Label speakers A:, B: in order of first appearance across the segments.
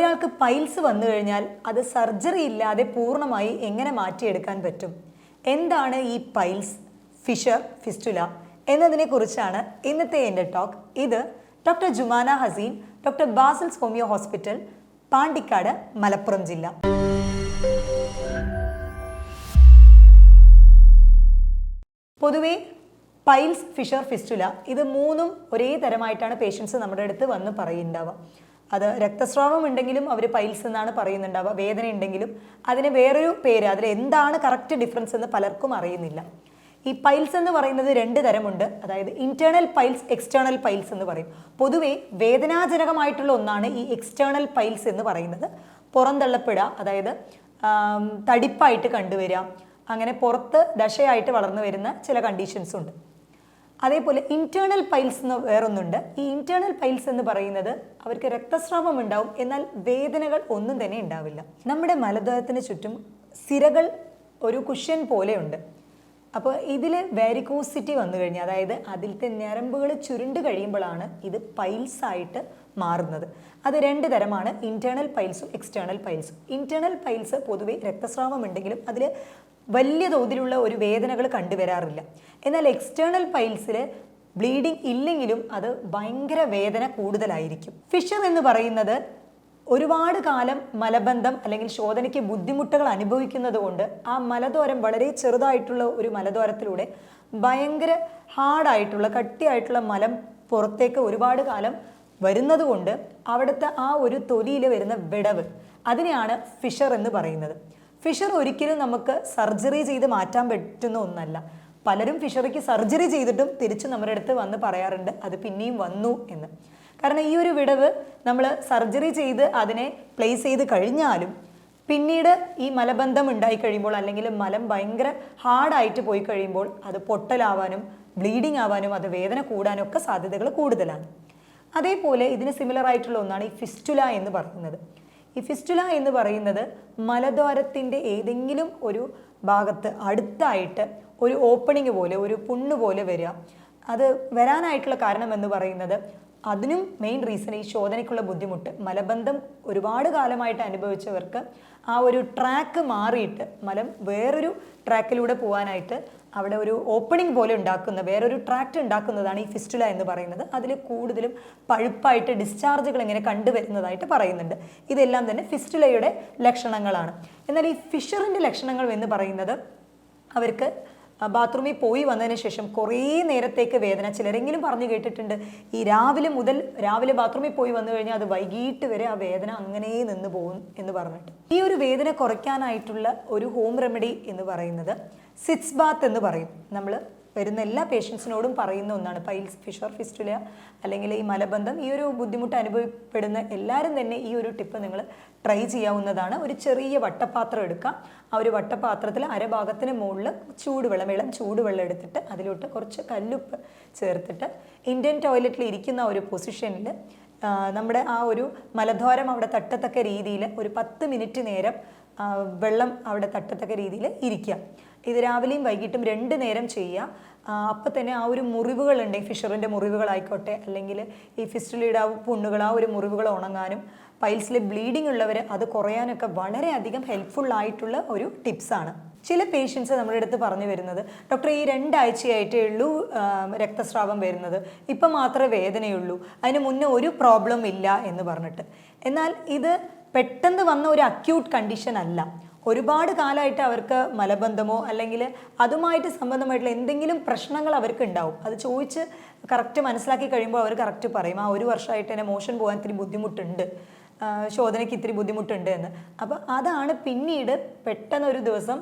A: ഒരാൾക്ക് പൈൽസ് വന്നു കഴിഞ്ഞാൽ അത് സർജറി ഇല്ലാതെ പൂർണമായി എങ്ങനെ മാറ്റിയെടുക്കാൻ പറ്റും? എന്താണ് ഈ പൈൽസ്? ഫിഷർ ഫിസ്റ്റുല എന്നതിനെക്കുറിച്ചാണ് ഇന്നത്തെ എന്റെ ടോക്ക്. ഇത് doctor Jumana Haseen doctor Basil's homeo hospital Pandikkad Malappuram ജില്ല. പൊതുവേ പൈൽസ് ഫിഷർ ഫിസ്റ്റുല ഇത് മൂന്നും ഒരേ തരമായിട്ടാണ് പേഷ്യൻസ് നമ്മുടെ അടുത്ത് വന്ന് പറയുന്നുണ്ടാവുക. അത് രക്തസ്രാവം ഉണ്ടെങ്കിലും അവർ പൈൽസ് എന്നാണ് പറയുന്നുണ്ടാവുക വേദന ഉണ്ടെങ്കിലും. അതിന് വേറൊരു പേര് അതിൽ എന്താണ് കറക്റ്റ് ഡിഫറൻസ് എന്ന് പലർക്കും അറിയുന്നില്ല. ഈ പൈൽസ് എന്ന് പറയുന്നത് രണ്ട് തരമുണ്ട്. അതായത് ഇന്റേണൽ പൈൽസ് എക്സ്റ്റേണൽ പൈൽസ് എന്ന് പറയും. പൊതുവേ വേദനാജനകമായിട്ടുള്ള ഒന്നാണ് ഈ എക്സ്റ്റേണൽ പൈൽസ് എന്ന് പറയുന്നത്. പുറന്തള്ളപ്പെടുക അതായത് തടിപ്പായിട്ട് കണ്ടുവരിക അങ്ങനെ പുറത്ത് ദശയായിട്ട് വളർന്നു വരുന്ന ചില കണ്ടീഷൻസ് ഉണ്ട്. അതേപോലെ ഇന്റേണൽ പൈൽസ് എന്ന് വേറൊന്നുണ്ട്. ഈ ഇന്റേണൽ പൈൽസ് എന്ന് പറയുന്നത് അവർക്ക് രക്തസ്രാവം ഉണ്ടാവും. എന്നാൽ വേദനകൾ ഒന്നും തന്നെ ഉണ്ടാവില്ല. നമ്മുടെ മലദ്വാരത്തിന് ചുറ്റും സിരകൾ ഒരു കുഷ്യൻ പോലെയുണ്ട്. അപ്പോൾ ഇതിൽ വാരിക്കോസിറ്റി വന്നു കഴിഞ്ഞാൽ അതായത് അതിലത്തെ ഞരമ്പുകൾ ചുരുണ്ട് കഴിയുമ്പോഴാണ് ഇത് പൈൽസ് ആയിട്ട് മാറുന്നത്. അത് രണ്ട് തരമാണ്. ഇന്റേണൽ പൈൽസും എക്സ്റ്റേണൽ പൈൽസും ഇന്റേണൽ പൈൽസ് പൊതുവേ രക്തസ്രാവം ഉണ്ടെങ്കിലും അതിൽ വലിയ തോതിലുള്ള ഒരു വേദനകൾ കണ്ടുവരാറില്ല. എന്നാൽ എക്സ്റ്റേണൽ പൈൽസിൽ ബ്ലീഡിംഗ് ഇല്ലെങ്കിലും അത് ഭയങ്കര വേദന കൂടുതലായിരിക്കും. ഫിഷർ എന്ന് പറയുന്നത് ഒരുപാട് കാലം മലബന്ധം അല്ലെങ്കിൽ ശോധനയ്ക്ക് ബുദ്ധിമുട്ടുകൾ അനുഭവിക്കുന്നത് കൊണ്ട് ആ മലദ്വാരം വളരെ ചെറുതായിട്ടുള്ള ഒരു മലദ്വാരത്തിലൂടെ ഭയങ്കര ഹാർഡായിട്ടുള്ള കട്ടിയായിട്ടുള്ള മലം പുറത്തേക്ക് ഒരുപാട് കാലം വരുന്നത് കൊണ്ട് അവിടുത്തെ ആ ഒരു തൊലിയിൽ വരുന്ന വിടവ് അതിനെയാണ് ഫിഷർ എന്ന് പറയുന്നത്. ഫിഷർ ഒരിക്കലും നമുക്ക് സർജറി ചെയ്ത് മാറ്റാൻ പറ്റുന്ന ഒന്നല്ല. പലരും ഫിഷറിക്ക് സർജറി ചെയ്തിട്ടും തിരിച്ച് നമ്മുടെ അടുത്ത് വന്ന് പറയാറുണ്ട് അത് പിന്നെയും വന്നു എന്ന്. കാരണം ഈ ഒരു വിടവ് നമ്മൾ സർജറി ചെയ്ത് അതിനെ പ്ലേസ് ചെയ്ത് കഴിഞ്ഞാലും പിന്നീട് ഈ മലബന്ധം ഉണ്ടായി കഴിയുമ്പോൾ അല്ലെങ്കിൽ മലം ഭയങ്കര ഹാർഡായിട്ട് പോയി കഴിയുമ്പോൾ അത് പൊട്ടലാവാനും ബ്ലീഡിങ് ആവാനും അത് വേദന കൂടാനും ഒക്കെ സാധ്യതകൾ കൂടുതലാണ്. അതേപോലെ ഇതിന് സിമിലർ ആയിട്ടുള്ള ഒന്നാണ് ഈ ഫിസ്റ്റുല എന്ന് പറയുന്നത്. ഈ ഫിസ്റ്റുല എന്ന് പറയുന്നത് മലദ്വാരത്തിന്റെ ഏതെങ്കിലും ഒരു ഭാഗത്ത് അടുത്തായിട്ട് ഒരു ഓപ്പണിംഗ് പോലെ ഒരു പുണ്ണ് പോലെ വരിക. അത് വരാനായിട്ടുള്ള കാരണം എന്ന് പറയുന്നത് അതിനും മെയിൻ റീസൺ ഈ ശോധനയ്ക്കുള്ള ബുദ്ധിമുട്ട്. മലബന്ധം ഒരുപാട് കാലമായിട്ട് അനുഭവിച്ചവർക്ക് ആ ഒരു ട്രാക്ക് മാറിയിട്ട് മലം വേറൊരു ട്രാക്കിലൂടെ പോകാനായിട്ട് അവിടെ ഒരു ഓപ്പണിംഗ് പോലെ ഉണ്ടാക്കുന്ന വേറൊരു ട്രാക്ട് ഉണ്ടാക്കുന്നതാണ് ഈ ഫിസ്റ്റുല എന്ന് പറയുന്നത്. അതിൽ കൂടുതലും പഴുപ്പായിട്ട് ഡിസ്ചാർജുകൾ ഇങ്ങനെ കണ്ടുവരുന്നതായിട്ട് പറയുന്നുണ്ട്. ഇതെല്ലാം തന്നെ ഫിസ്റ്റുലയുടെ ലക്ഷണങ്ങളാണ്. എന്നാൽ ഈ ഫിഷറിന്റെ ലക്ഷണങ്ങൾ എന്ന് പറയുന്നത് അവർക്ക് ബാത്റൂമിൽ പോയി വന്നതിന് ശേഷം കുറേ നേരത്തേക്ക് വേദന. ചിലരെങ്കിലും പറഞ്ഞു കേട്ടിട്ടുണ്ട് ഈ രാവിലെ മുതൽ രാവിലെ ബാത്റൂമിൽ പോയി വന്നു കഴിഞ്ഞാൽ അത് വൈകിട്ട് വരെ ആ വേദന അങ്ങനെ നിന്ന് പോകും എന്ന് പറഞ്ഞിട്ട്. ഈ ഒരു വേദന കുറയ്ക്കാനായിട്ടുള്ള ഒരു ഹോം റെമഡി എന്ന് പറയുന്നത് സിറ്റ്സ് ബാത്ത് എന്ന് പറയും. നമ്മൾ വരുന്ന എല്ലാ പേഷ്യൻസിനോടും പറയുന്ന ഒന്നാണ്. പൈൽസ് ഫിഷർ ഫിസ്റ്റുല അല്ലെങ്കിൽ ഈ മലബന്ധം ഈ ഒരു ബുദ്ധിമുട്ട് അനുഭവപ്പെടുന്ന എല്ലാവരും തന്നെ ഈ ഒരു ടിപ്പ് നിങ്ങൾ ട്രൈ ചെയ്യാവുന്നതാണ്. ഒരു ചെറിയ വട്ടപാത്രം എടുക്കാം. ആ ഒരു വട്ടപാത്രത്തിൽ അരഭാഗത്തിന് മുകളിൽ ചൂടുവെള്ളം വെള്ളം ചൂടുവെള്ളം എടുത്തിട്ട് അതിലോട്ട് കുറച്ച് കല്ലുപ്പ് ചേർത്തിട്ട് ഇന്ത്യൻ ടോയ്ലറ്റിൽ ഇരിക്കുന്ന ഒരു പൊസിഷനിൽ നമ്മുടെ ആ ഒരു മലദ്വാരം അവിടെ തട്ടത്തക്ക രീതിയിൽ ഒരു പത്ത് മിനിറ്റ് നേരം വെള്ളം അവിടെ തട്ടത്തക്ക രീതിയിൽ ഇരിക്കുക. ഇത് രാവിലെയും വൈകിട്ടും രണ്ട് നേരം ചെയ്യുക. അപ്പം തന്നെ ആ ഒരു മുറിവുകളുണ്ടെങ്കിൽ ഫിഷറിന്റെ മുറിവുകളായിക്കോട്ടെ അല്ലെങ്കിൽ ഈ ഫിസ്റ്റുലിയുടെ ആ പുണ്ണുകൾ ആ ഒരു മുറിവുകൾ ഉണങ്ങാനും പൈൽസിലെ ബ്ലീഡിംഗ് ഉള്ളവർ അത് കുറയാനൊക്കെ വളരെയധികം ഹെൽപ്ഫുൾ ആയിട്ടുള്ള ഒരു ടിപ്സാണ്. ചില പേഷ്യൻസ് നമ്മുടെ അടുത്ത് പറഞ്ഞു വരുന്നത് ഡോക്ടർ ഈ രണ്ടാഴ്ചയായിട്ടേ ഉള്ളൂ രക്തസ്രാവം വരുന്നത്. ഇപ്പം മാത്രമേ വേദനയുള്ളൂ. അതിന് മുന്നേ ഒരു പ്രോബ്ലം ഇല്ല എന്ന് പറഞ്ഞിട്ട്. എന്നാൽ ഇത് പെട്ടെന്ന് വന്ന ഒരു അക്യൂട്ട് കണ്ടീഷൻ അല്ല. ഒരുപാട് കാലമായിട്ട് അവർക്ക് മലബന്ധമോ അല്ലെങ്കിൽ അതുമായിട്ട് സംബന്ധമായിട്ടുള്ള എന്തെങ്കിലും പ്രശ്നങ്ങൾ അവർക്ക് ഉണ്ടാവും അത് ചോദിച്ച് കറക്റ്റ് മനസ്സിലാക്കി കഴിയുമ്പോൾ അവർ കറക്റ്റ് പറയും ആ ഒരു വർഷമായിട്ട് തന്നെ മോഷൻ പോകാൻ ഇത്തിരി ബുദ്ധിമുട്ടുണ്ട്. ശോധനയ്ക്ക് ഇത്തിരി ബുദ്ധിമുട്ടുണ്ട് എന്ന്. അപ്പോൾ അതാണ് പിന്നീട് പെട്ടെന്ന് ഒരു ദിവസം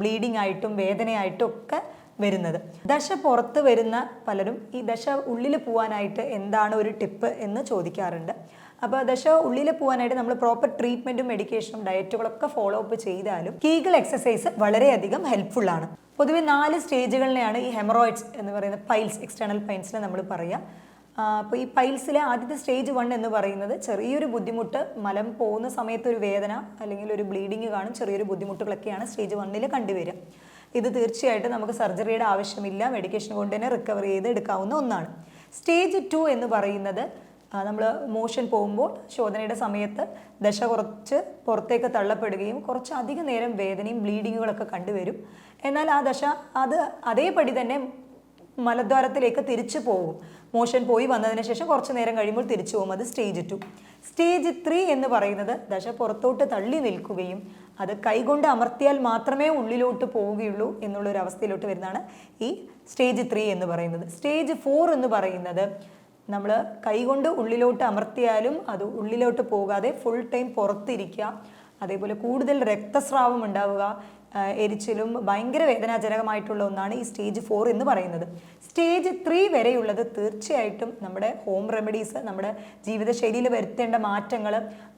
A: ബ്ലീഡിംഗ് ആയിട്ടും വേദനയായിട്ടും ഒക്കെ വരുന്നത്. ദശ പുറത്ത് വരുന്ന പലരും ഈ ദശ ഉള്ളിൽ പോകാനായിട്ട് എന്താണ് ഒരു ടിപ്പ് എന്ന് ചോദിക്കാറുണ്ട്. അപ്പോൾ ദശ ഉള്ളിൽ പോകാനായിട്ട് നമ്മൾ പ്രോപ്പർ ട്രീറ്റ്മെന്റും മെഡിക്കേഷനും ഡയറ്റുകളൊക്കെ ഫോളോ അപ്പ് ചെയ്താലും കീകൾ എക്സസൈസ് വളരെയധികം ഹെൽപ്ഫുൾ ആണ്. പൊതുവെ നാല് സ്റ്റേജുകളിലെയാണ് ഈ ഹെമറോയിഡ്സ് എന്ന് പറയുന്ന പൈൽസ് എക്സ്റ്റേണൽ പൈൻസിനെ നമ്മൾ പറയുക അപ്പോൾ ഈ പൈൽസിലെ ആദ്യത്തെ സ്റ്റേജ് വൺ എന്ന് പറയുന്നത് ചെറിയൊരു ബുദ്ധിമുട്ട് മലം പോകുന്ന സമയത്ത് ഒരു വേദന അല്ലെങ്കിൽ ഒരു ബ്ലീഡിങ് കാണും ചെറിയൊരു ബുദ്ധിമുട്ടുകളൊക്കെയാണ് സ്റ്റേജ് വണ്ണിൽ കണ്ടുവരിക. ഇത് തീർച്ചയായിട്ടും നമുക്ക് സർജറിയുടെ ആവശ്യമില്ല മെഡിക്കേഷൻ കൊണ്ട് തന്നെ റിക്കവർ ചെയ്ത് എടുക്കാവുന്ന ഒന്നാണ്. സ്റ്റേജ് ടു എന്ന് പറയുന്നത് നമ്മൾ മോഷൻ പോകുമ്പോൾ ശോധനയുടെ സമയത്ത് ദശ കുറച്ച് പുറത്തേക്ക് തള്ളപ്പെടുകയും കുറച്ച് അധിക നേരം വേദനയും ബ്ലീഡിങ്ങുകളൊക്കെ കണ്ടുവരും. എന്നാൽ ആ ദശ അത് അതേപടി തന്നെ മലദ്വാരത്തിലേക്ക് തിരിച്ചു പോകും. മോഷൻ പോയി വന്നതിന് ശേഷം കുറച്ച് നേരം കഴിയുമ്പോൾ തിരിച്ചു പോകും. അത് സ്റ്റേജ് ടു സ്റ്റേജ് ത്രീ എന്ന് പറയുന്നത് ദശ പുറത്തോട്ട് തള്ളി നിൽക്കുകയും അത് കൈകൊണ്ട് അമർത്തിയാൽ മാത്രമേ ഉള്ളിലോട്ട് പോവുകയുള്ളൂ എന്നുള്ളൊരു അവസ്ഥയിലോട്ട് വരുന്നതാണ് ഈ സ്റ്റേജ് ത്രീ എന്ന് പറയുന്നത്. സ്റ്റേജ് ഫോർ എന്ന് പറയുന്നത് നമ്മൾ കൈകൊണ്ട് ഉള്ളിലോട്ട് അമർത്തിയാലും അത് ഉള്ളിലോട്ട് പോകാതെ ഫുൾ ടൈം പുറത്തിരിക്കുക. അതേപോലെ കൂടുതൽ രക്തസ്രാവം ഉണ്ടാവുക. എരിച്ചിലും ഭയങ്കര വേദനാജനകമായിട്ടുള്ള ഒന്നാണ് ഈ സ്റ്റേജ് ഫോർ എന്ന് പറയുന്നത്. സ്റ്റേജ് ത്രീ വരെയുള്ളത് തീർച്ചയായിട്ടും നമ്മുടെ ഹോം റെമഡീസ് നമ്മുടെ ജീവിതശൈലിയിൽ വരുത്തേണ്ട മാറ്റങ്ങൾ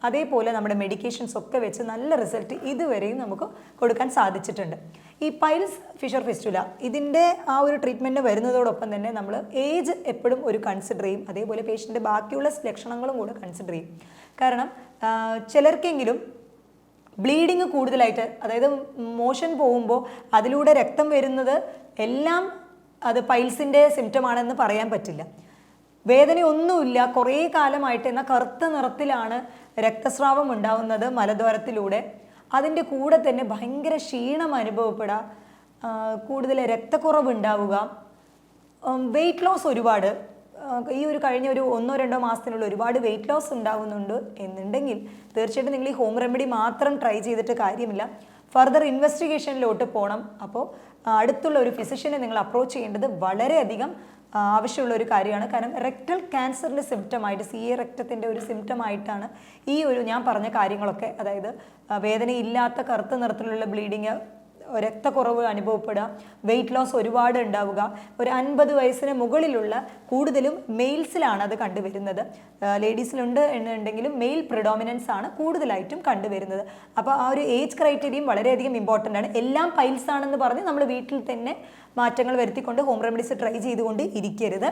A: അതേപോലെ നമ്മുടെ മെഡിക്കേഷൻസ് ഒക്കെ വെച്ച് നല്ല റിസൾട്ട് ഇതുവരെയും നമുക്ക് കൊടുക്കാൻ സാധിച്ചിട്ടുണ്ട്. ഈ പൈൽസ് ഫിഷർ ഫിസ്റ്റുല ഇതിന്റെ ആ ഒരു ട്രീറ്റ്മെന്റ് വരുന്നതോടൊപ്പം തന്നെ നമ്മൾ ഏജ് എപ്പോഴും ഒരു കൺസിഡർ ചെയ്യും. അതേപോലെ പേഷ്യന്റെ ബാക്കിയുള്ള ലക്ഷണങ്ങളും കൂടെ കൺസിഡർ ചെയ്യും. കാരണം ചിലർക്കെങ്കിലും ബ്ലീഡിങ് കൂടുതലായിട്ട് അതായത് മോഷൻ പോകുമ്പോൾ അതിലൂടെ രക്തം വരുന്നത് എല്ലാം അത് പൈൽസിന്റെ സിംറ്റമാണെന്ന് പറയാൻ പറ്റില്ല. വേദനയൊന്നുമില്ല കുറേ കാലമായിട്ട് എന്നാൽ കറുത്ത നിറത്തിലാണ് രക്തസ്രാവം ഉണ്ടാവുന്നത് മലദ്വാരത്തിലൂടെ. അതിന്റെ കൂടെ തന്നെ ഭയങ്കര ക്ഷീണം അനുഭവപ്പെടുക കൂടുതൽ രക്തക്കുറവ് ഉണ്ടാവുക വെയിറ്റ് ലോസ് ഒരുപാട്. ഈ ഒരു കഴിഞ്ഞ ഒരു ഒന്നോ രണ്ടോ മാസത്തിനുള്ള ഒരുപാട് വെയിറ്റ് ലോസ് ഉണ്ടാകുന്നുണ്ട് എന്നുണ്ടെങ്കിൽ തീർച്ചയായിട്ടും നിങ്ങൾ ഈ ഹോം റെമഡി മാത്രം ട്രൈ ചെയ്തിട്ട് കാര്യമില്ല. ഫർദർ ഇൻവെസ്റ്റിഗേഷനിലോട്ട് പോകണം അപ്പോൾ അടുത്തുള്ള ഒരു ഫിസിഷ്യനെ നിങ്ങൾ അപ്രോച്ച് ചെയ്യേണ്ടത് വളരെയധികം ആവശ്യമുള്ള ഒരു കാര്യമാണ്. കാരണം റെക്ടൽ ക്യാൻസറിന്റെ സിംറ്റമായിട്ട് സി എ റെക്റ്റത്തിന്റെ ഒരു സിംറ്റമായിട്ടാണ് ഈ ഒരു ഞാൻ പറഞ്ഞ കാര്യങ്ങളൊക്കെ. അതായത് വേദനയില്ലാത്ത കറുത്ത നിറത്തിലുള്ള ബ്ലീഡിങ് രക്തക്കുറവ് അനുഭവപ്പെടുക വെയിറ്റ് ലോസ് ഒരുപാട് ഉണ്ടാവുക. ഒരു അൻപത് വയസ്സിന് മുകളിലുള്ള കൂടുതലും മെയിൽസിലാണ് അത് കണ്ടുവരുന്നത്. ലേഡീസിലുണ്ട് എന്നുണ്ടെങ്കിലും മെയിൽ പ്രിഡോമിനൻസ് ആണ് കൂടുതലായിട്ടും കണ്ടുവരുന്നത്. അപ്പോൾ ആ ഒരു ഏജ് ക്രൈറ്റീരിയയും വളരെയധികം ഇമ്പോർട്ടന്റ് ആണ്. എല്ലാം പൈൽസ് ആണെന്ന് പറഞ്ഞ് നമ്മൾ വീട്ടിൽ തന്നെ മാറ്റങ്ങൾ വരുത്തിക്കൊണ്ട് ഹോം റെമഡീസ് ട്രൈ ചെയ്തുകൊണ്ട് ഇരിക്കരുത്.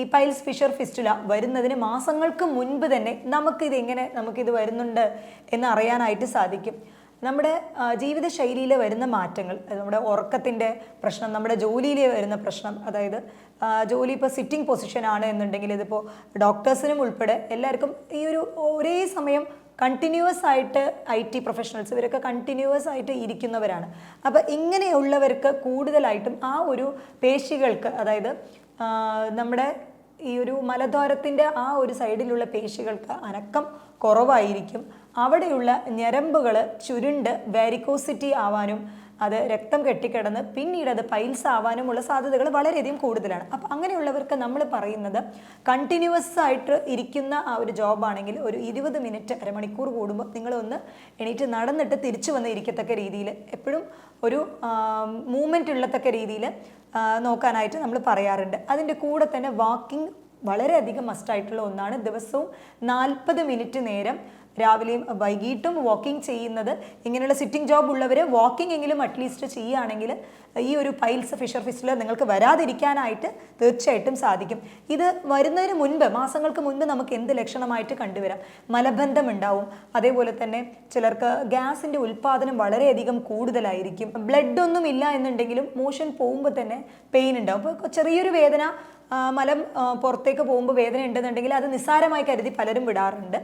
A: ഈ പൈൽസ് ഫിഷർ ഫിസ്റ്റുല വരുന്നതിന് മാസങ്ങൾക്ക് മുൻപ് തന്നെ നമുക്കിത് എങ്ങനെ നമുക്കിത് വരുന്നുണ്ട് എന്ന് അറിയാനായിട്ട് സാധിക്കും. നമ്മുടെ ജീവിതശൈലിയിൽ വരുന്ന മാറ്റങ്ങൾ നമ്മുടെ ഉറക്കത്തിന്റെ പ്രശ്നം നമ്മുടെ ജോലിയിൽ വരുന്ന പ്രശ്നം അതായത് ജോലി ഇപ്പോൾ സിറ്റിംഗ് പൊസിഷൻ ആണ് എന്നുണ്ടെങ്കിൽ ഇതിപ്പോൾ ഡോക്ടേഴ്സിനും ഉൾപ്പെടെ എല്ലാവർക്കും ഈ ഒരു ഒരേ സമയം കണ്ടിന്യൂസ് ആയിട്ട് ഐ ടി പ്രൊഫഷണൽസ് ഇവരൊക്കെ കണ്ടിന്യൂസ് ആയിട്ട് ഇരിക്കുന്നവരാണ്. അപ്പോൾ ഇങ്ങനെയുള്ളവർക്ക് കൂടുതലായിട്ടും ആ ഒരു പേശികൾക്ക് അതായത് നമ്മുടെ ഈ ഒരു മലദ്വാരത്തിന്റെ ആ ഒരു സൈഡിലുള്ള പേശികൾക്ക് അനക്കം കുറവായിരിക്കും. അവിടെയുള്ള ഞരമ്പുകൾ ചുരുണ്ട് വാരിക്കോസിറ്റി ആവാനും അത് രക്തം കെട്ടിക്കിടന്ന് പിന്നീട് അത് പൈൽസ് ആവാനുമുള്ള സാധ്യതകൾ വളരെയധികം കൂടുതലാണ്. അപ്പം അങ്ങനെയുള്ളവർക്ക് നമ്മൾ പറയുന്നത് കണ്ടിന്യൂസ് ആയിട്ട് ഇരിക്കുന്ന ആ ഒരു ജോബാണെങ്കിൽ ഒരു ഇരുപത് മിനിറ്റ് അരമണിക്കൂർ കൂടുമ്പോൾ നിങ്ങളൊന്ന് എണീറ്റ് നടന്നിട്ട് തിരിച്ചു വന്ന് ഇരിക്കത്തക്ക രീതിയിൽ എപ്പോഴും ഒരു മൂവ്മെന്റ് ഉള്ളത്തക്ക രീതിയിൽ നോക്കാനായിട്ട് നമ്മൾ പറയാറുണ്ട്. അതിന്റെ കൂടെ തന്നെ വാക്കിംഗ് വളരെയധികം മസ്റ്റായിട്ടുള്ള ഒന്നാണ്. ദിവസവും നാൽപ്പത് മിനിറ്റ് നേരം രാവിലെയും വൈകിട്ടും വാക്കിംഗ് ചെയ്യുന്നത് ഇങ്ങനെയുള്ള സിറ്റിംഗ് ജോബ് ഉള്ളവർ വാക്കിംഗ് എങ്കിലും അറ്റ്ലീസ്റ്റ് ചെയ്യുകയാണെങ്കിൽ ഈ ഒരു പൈൽസ് ഫിഷർ ഫിസ്റ്റിൽ നിങ്ങൾക്ക് വരാതിരിക്കാനായിട്ട് തീർച്ചയായിട്ടും സാധിക്കും. ഇത് വരുന്നതിന് മുൻപ് മാസങ്ങൾക്ക് മുൻപ് നമുക്ക് എന്ത് ലക്ഷണമായിട്ട് കണ്ടുവരാം? മലബന്ധം ഉണ്ടാവും അതേപോലെ തന്നെ ചിലർക്ക് ഗ്യാസിന്റെ ഉൽപ്പാദനം വളരെയധികം കൂടുതലായിരിക്കും. ബ്ലഡ് ഒന്നും ഇല്ല എന്നുണ്ടെങ്കിലും മോഷൻ പോകുമ്പോൾ തന്നെ പെയിൻ ഉണ്ടാവും. അപ്പോൾ ചെറിയൊരു വേദന മലം പുറത്തേക്ക് പോകുമ്പോൾ വേദന ഉണ്ടെന്നുണ്ടെങ്കിൽ അത് നിസ്സാരമായി കരുതി പലരും വിടാറുണ്ട്.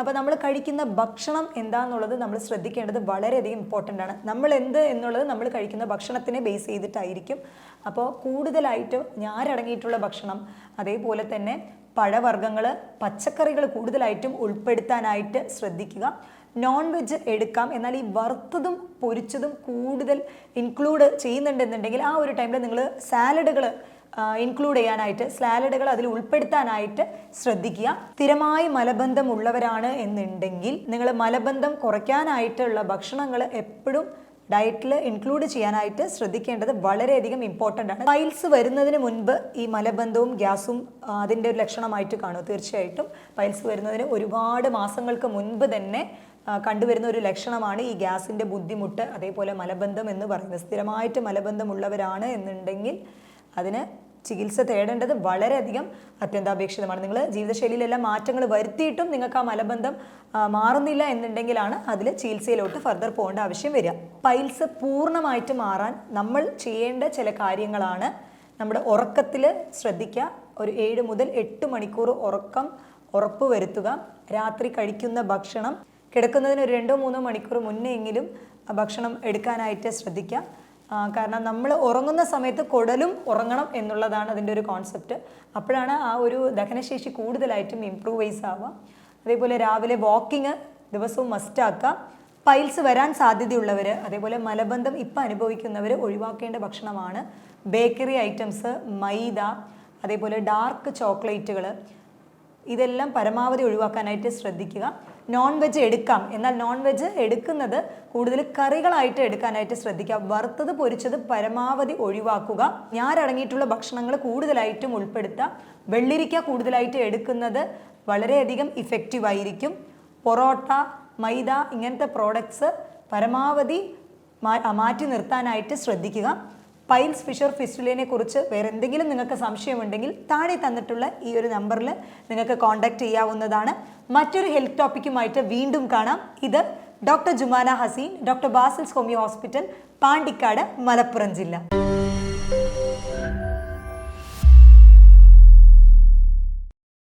A: അപ്പോൾ നമ്മൾ കഴിക്കുന്ന ഭക്ഷണം എന്താണെന്നുള്ളത് നമ്മൾ ശ്രദ്ധിക്കേണ്ടത് വളരെയധികം ഇമ്പോർട്ടന്റ് ആണ്. നമ്മൾ എന്ത് എന്നുള്ളത് നമ്മൾ കഴിക്കുന്ന ഭക്ഷണത്തിനെ ബേസ് ചെയ്തിട്ടായിരിക്കും. അപ്പോൾ കൂടുതലായിട്ട് ഞാരടങ്ങിയിട്ടുള്ള ഭക്ഷണം അതേപോലെ തന്നെ പഴവർഗങ്ങൾ പച്ചക്കറികൾ കൂടുതലായിട്ടും ഉൾപ്പെടുത്താനായിട്ട് ശ്രദ്ധിക്കുക. നോൺ വെജ് എടുക്കാം. എന്നാൽ ഈ വറുത്തതും പൊരിച്ചതും കൂടുതൽ ഇൻക്ലൂഡ് ചെയ്യുന്നുണ്ടെന്നുണ്ടെങ്കിൽ ആ ഒരു ടൈമിൽ നിങ്ങൾ സാലഡുകൾ ഇൻക്ലൂഡ് ചെയ്യാനായിട്ട് സ്ലാലഡുകൾ അതിൽ ഉൾപ്പെടുത്താനായിട്ട് ശ്രദ്ധിക്കുക. സ്ഥിരമായി മലബന്ധം ഉള്ളവരാണ് എന്നുണ്ടെങ്കിൽ നിങ്ങൾ മലബന്ധം കുറയ്ക്കാനായിട്ടുള്ള ഭക്ഷണങ്ങൾ എപ്പോഴും ഡയറ്റിൽ ഇൻക്ലൂഡ് ചെയ്യാനായിട്ട് ശ്രദ്ധിക്കേണ്ടത് വളരെയധികം ഇമ്പോർട്ടന്റ് ആണ്. പൈൽസ് വരുന്നതിന് മുൻപ് ഈ മലബന്ധവും ഗ്യാസും അതിന്റെ ഒരു ലക്ഷണമായിട്ട് കാണും തീർച്ചയായിട്ടും. പൈൽസ് വരുന്നതിന് ഒരുപാട് മാസങ്ങൾക്ക് മുൻപ് തന്നെ കണ്ടുവരുന്ന ഒരു ലക്ഷണമാണ് ഈ ഗ്യാസിന്റെ ബുദ്ധിമുട്ട് അതേപോലെ മലബന്ധം എന്ന് പറയുന്നത്. സ്ഥിരമായിട്ട് മലബന്ധമുള്ളവരാണ് എന്നുണ്ടെങ്കിൽ അതിന് ചികിത്സ തേടേണ്ടത് വളരെയധികം അത്യന്താപേക്ഷിതമാണ്. നിങ്ങൾ ജീവിതശൈലിയിലെല്ലാം മാറ്റങ്ങൾ വരുത്തിയിട്ടും നിങ്ങൾക്ക് ആ മലബന്ധം മാറുന്നില്ല എന്നുണ്ടെങ്കിലാണ് അതിൽ ചികിത്സയിലോട്ട് ഫർദർ പോകേണ്ട ആവശ്യം വരിക. പൈൽസ് പൂർണമായിട്ട് മാറാൻ നമ്മൾ ചെയ്യേണ്ട ചില കാര്യങ്ങളാണ് നമ്മുടെ ഉറക്കത്തിൽ ശ്രദ്ധിക്കുക. ഒരു ഏഴ് മുതൽ എട്ട് മണിക്കൂർ ഉറക്കം ഉറപ്പ് വരുത്തുക. രാത്രി കഴിക്കുന്ന ഭക്ഷണം കിടക്കുന്നതിന് ഒരു രണ്ടോ മൂന്നോ മണിക്കൂർ മുന്നേ എങ്കിലും ഭക്ഷണം എടുക്കാനായിട്ട് ശ്രദ്ധിക്കുക. കാരണം നമ്മൾ ഉറങ്ങുന്ന സമയത്ത് കുടലും ഉറങ്ങണം എന്നുള്ളതാണ് അതിന്റെ ഒരു കോൺസെപ്റ്റ് അപ്പോഴാണ് ആ ഒരു ദഹനശേഷി കൂടുതലായിട്ടും ഇമ്പ്രൂവൈസ് ആവുക. അതേപോലെ രാവിലെ വാക്കിങ് ദിവസവും മസ്റ്റാക്കുക പൈൽസ് വരാൻ സാധ്യതയുള്ളവർ അതേപോലെ മലബന്ധം ഇപ്പം അനുഭവിക്കുന്നവർ ഒഴിവാക്കേണ്ട ഭക്ഷണമാണ്. ബേക്കറി ഐറ്റംസ് മൈദ അതേപോലെ ഡാർക്ക് ചോക്ലേറ്റുകൾ ഇതെല്ലാം പരമാവധി ഒഴിവാക്കാനായിട്ട് ശ്രദ്ധിക്കുക. നോൺ വെജ് എടുക്കാം. എന്നാൽ നോൺ വെജ് എടുക്കുന്നത് കൂടുതൽ കറികളായിട്ട് എടുക്കാനായിട്ട് ശ്രദ്ധിക്കുക. വറുത്തത് പൊരിച്ചത് പരമാവധി ഒഴിവാക്കുക. ഞാരടങ്ങിയിട്ടുള്ള ഭക്ഷണങ്ങൾ കൂടുതലായിട്ടും ഉൾപ്പെടുത്തുക വെള്ളിരിക്ക കൂടുതലായിട്ട് എടുക്കുന്നത് വളരെയധികം ഇഫക്റ്റീവ് ആയിരിക്കും. പൊറോട്ട മൈദ ഇങ്ങനത്തെ പ്രോഡക്ട്സ് പരമാവധി മാറ്റി നിർത്താനായിട്ട് ശ്രദ്ധിക്കുക. പൈൽസ് ഫിഷർ ഫിസ്റ്റുലിനെ കുറിച്ച് വേറെ എന്തെങ്കിലും നിങ്ങൾക്ക് സംശയമുണ്ടെങ്കിൽ താഴെ തന്നിട്ടുള്ള ഈ ഒരു നമ്പറിൽ നിങ്ങൾക്ക് കോൺടാക്ട് ചെയ്യാവുന്നതാണ്. മറ്റൊരു ഹെൽത്ത് ടോപ്പിക്കുമായിട്ട് വീണ്ടും കാണാം. ഇത് doctor Jumana Haseen doctor Basil's homeo hospital Pandikkad Malappuram ജില്ല.